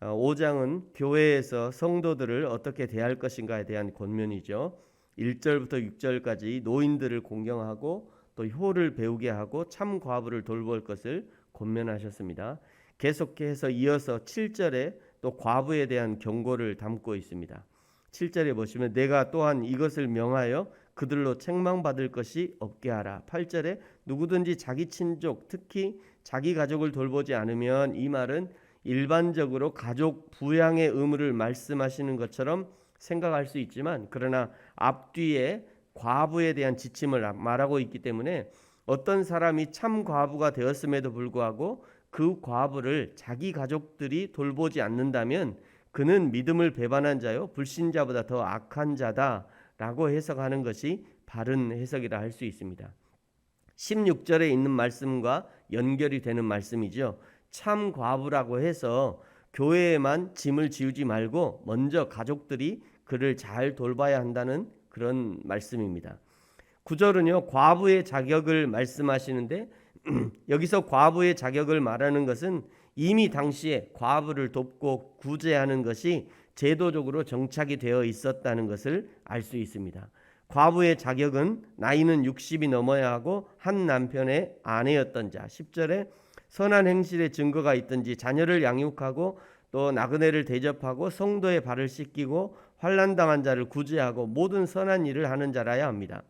5장은 교회에서 성도들을 어떻게 대할 것인가에 대한 권면이죠. 1절부터 6절까지 노인들을 공경하고 또 효를 배우게 하고 참 과부를 돌볼 것을 권면하셨습니다. 계속해서 이어서 7절에 또 과부에 대한 경고를 담고 있습니다. 7절에 보시면 내가 또한 이것을 명하여 그들로 책망받을 것이 없게 하라. 8절에 누구든지 자기 친족 특히 자기 가족을 돌보지 않으면 이 말은 일반적으로 가족 부양의 의무를 말씀하시는 것처럼 생각할 수 있지만 그러나 앞뒤에 과부에 대한 지침을 말하고 있기 때문에 어떤 사람이 참 과부가 되었음에도 불구하고 그 과부를 자기 가족들이 돌보지 않는다면 그는 믿음을 배반한 자요 불신자보다 더 악한 자다라고 해석하는 것이 바른 해석이라 할 수 있습니다. 16절에 있는 말씀과 연결이 되는 말씀이죠. 참 과부라고 해서 교회에만 짐을 지우지 말고 먼저 가족들이 그를 잘 돌봐야 한다는 그런 말씀입니다. 구절은요 과부의 자격을 말씀하시는데 여기서 과부의 자격을 말하는 것은 이미 당시에 과부를 돕고 구제하는 것이 제도적으로 정착이 되어 있었다는 것을 알 수 있습니다. 과부의 자격은 나이는 60이 넘어야 하고 한 남편의 아내였던 자. 10절에 선한 행실의 증거가 있든지 자녀를 양육하고 또 나그네를 대접하고 성도의 발을 씻기고 환난 당한 자를 구제하고 모든 선한 일을 하는 자라야 합니다.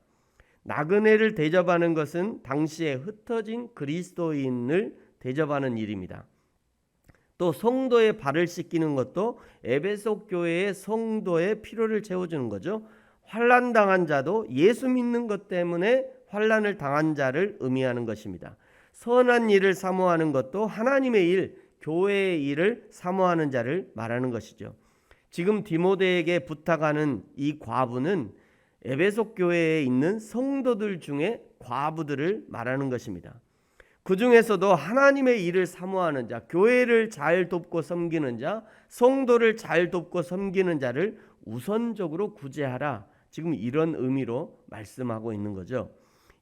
나그네를 대접하는 것은 당시에 흩어진 그리스도인을 대접하는 일입니다. 또 성도의 발을 씻기는 것도 에베소 교회의 성도의 필요를 채워주는 거죠. 환란 당한 자도 예수 믿는 것 때문에 환란을 당한 자를 의미하는 것입니다. 선한 일을 사모하는 것도 하나님의 일, 교회의 일을 사모하는 자를 말하는 것이죠. 지금 디모데에게 부탁하는 이 과부는 에베소 교회에 있는 성도들 중에 과부들을 말하는 것입니다. 그 중에서도 하나님의 일을 사모하는 자, 교회를 잘 돕고 섬기는 자, 성도를 잘 돕고 섬기는 자를 우선적으로 구제하라. 지금 이런 의미로 말씀하고 있는 거죠.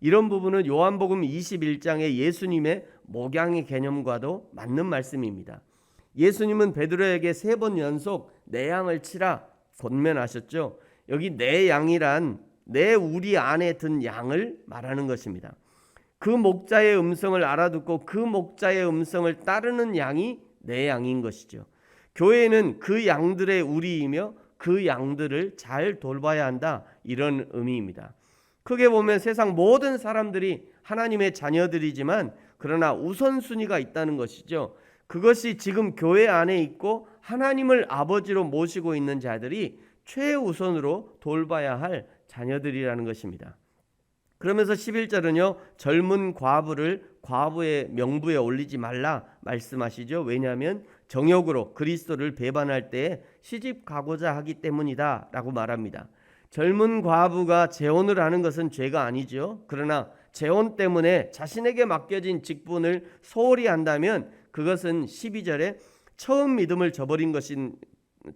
이런 부분은 요한복음 21장의 예수님의 목양의 개념과도 맞는 말씀입니다. 예수님은 베드로에게 세 번 연속 내 양을 치라 권면하셨죠. 여기 내 양이란 내 우리 안에 든 양을 말하는 것입니다. 그 목자의 음성을 알아듣고 그 목자의 음성을 따르는 양이 내 양인 것이죠. 교회는 그 양들의 우리이며 그 양들을 잘 돌봐야 한다 이런 의미입니다. 크게 보면 세상 모든 사람들이 하나님의 자녀들이지만 그러나 우선순위가 있다는 것이죠. 그것이 지금 교회 안에 있고 하나님을 아버지로 모시고 있는 자들이 최우선으로 돌봐야 할 자녀들이라는 것입니다. 그러면서 11절은요. 젊은 과부를 과부의 명부에 올리지 말라 말씀하시죠. 왜냐하면 정욕으로 그리스도를 배반할 때 시집 가고자 하기 때문이다 라고 말합니다. 젊은 과부가 재혼을 하는 것은 죄가 아니죠. 그러나 재혼 때문에 자신에게 맡겨진 직분을 소홀히 한다면 그것은 12절에 처음 믿음을 저버린 것인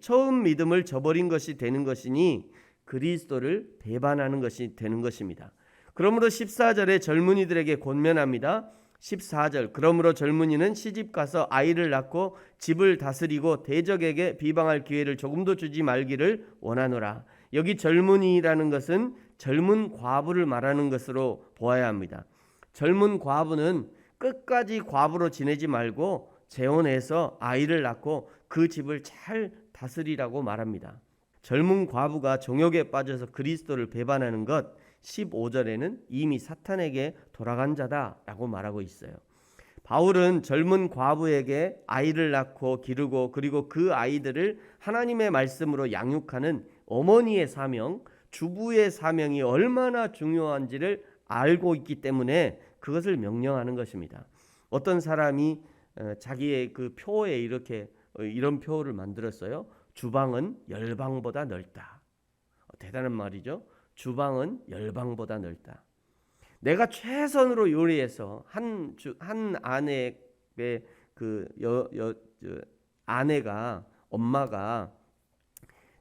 처음 믿음을 저버린 것이 되는 것이니 그리스도를 배반하는 것이 되는 것입니다. 그러므로 14절에 젊은이들에게 권면합니다. 14절 그러므로 젊은이는 시집 가서 아이를 낳고 집을 다스리고 대적에게 비방할 기회를 조금도 주지 말기를 원하노라. 여기 젊은이라는 것은 젊은 과부를 말하는 것으로 보아야 합니다. 젊은 과부는 끝까지 과부로 지내지 말고 재혼해서 아이를 낳고 그 집을 잘 다스리라고 말합니다. 젊은 과부가 정욕에 빠져서 그리스도를 배반하는 것 15절에는 이미 사탄에게 돌아간 자다라고 말하고 있어요. 바울은 젊은 과부에게 아이를 낳고 기르고 그리고 그 아이들을 하나님의 말씀으로 양육하는 어머니의 사명, 주부의 사명이 얼마나 중요한지를 알고 있기 때문에 그것을 명령하는 것입니다. 어떤 사람이 어, 자기의 그 표에 이렇게 어, 이런 표를 만들었어요. 주방은 열방보다 넓다. 어, 대단한 말이죠. 주방은 열방보다 넓다. 내가 최선으로 요리해서 한주한 아내의 그 여 여 아내가 엄마가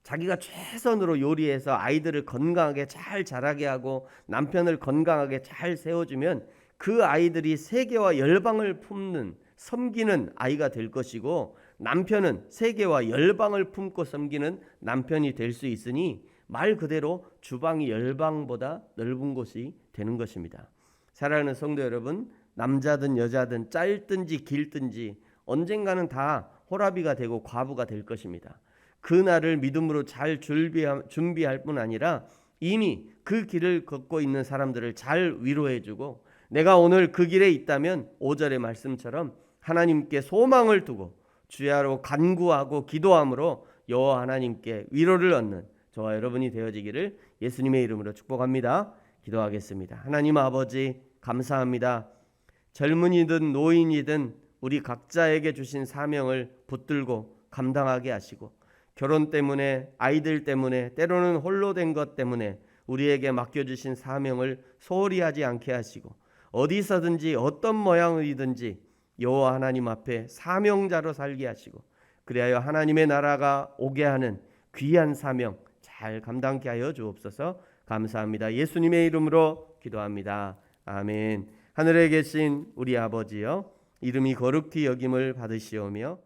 자기가 최선으로 요리해서 아이들을 건강하게 잘 자라게 하고 남편을 건강하게 잘 세워주면 그 아이들이 세계와 열방을 품는 섬기는 아이가 될 것이고 남편은 세계와 열방을 품고 섬기는 남편이 될 수 있으니 말 그대로 주방이 열방보다 넓은 곳이 되는 것입니다. 사랑하는 성도 여러분, 남자든 여자든 짧든지 길든지 언젠가는 다 호라비가 되고 과부가 될 것입니다. 그 날을 믿음으로 잘 준비할 뿐 아니라 이미 그 길을 걷고 있는 사람들을 잘 위로해주고 내가 오늘 그 길에 있다면 5절의 말씀처럼 하나님께 소망을 두고 주야로 간구하고 기도함으로 여호와 하나님께 위로를 얻는 저와 여러분이 되어지기를 예수님의 이름으로 축복합니다. 기도하겠습니다. 하나님 아버지 감사합니다. 젊은이든 노인이든 우리 각자에게 주신 사명을 붙들고 감당하게 하시고 결혼 때문에 아이들 때문에 때로는 홀로 된 것 때문에 우리에게 맡겨주신 사명을 소홀히 하지 않게 하시고 어디서든지 어떤 모양이든지 여호와 하나님 앞에 사명자로 살게 하시고 그리하여 하나님의 나라가 오게 하는 귀한 사명 잘 감당케 하여 주옵소서 감사합니다. 예수님의 이름으로 기도합니다. 아멘. 하늘에 계신 우리 아버지여 이름이 거룩히 여김을 받으시오며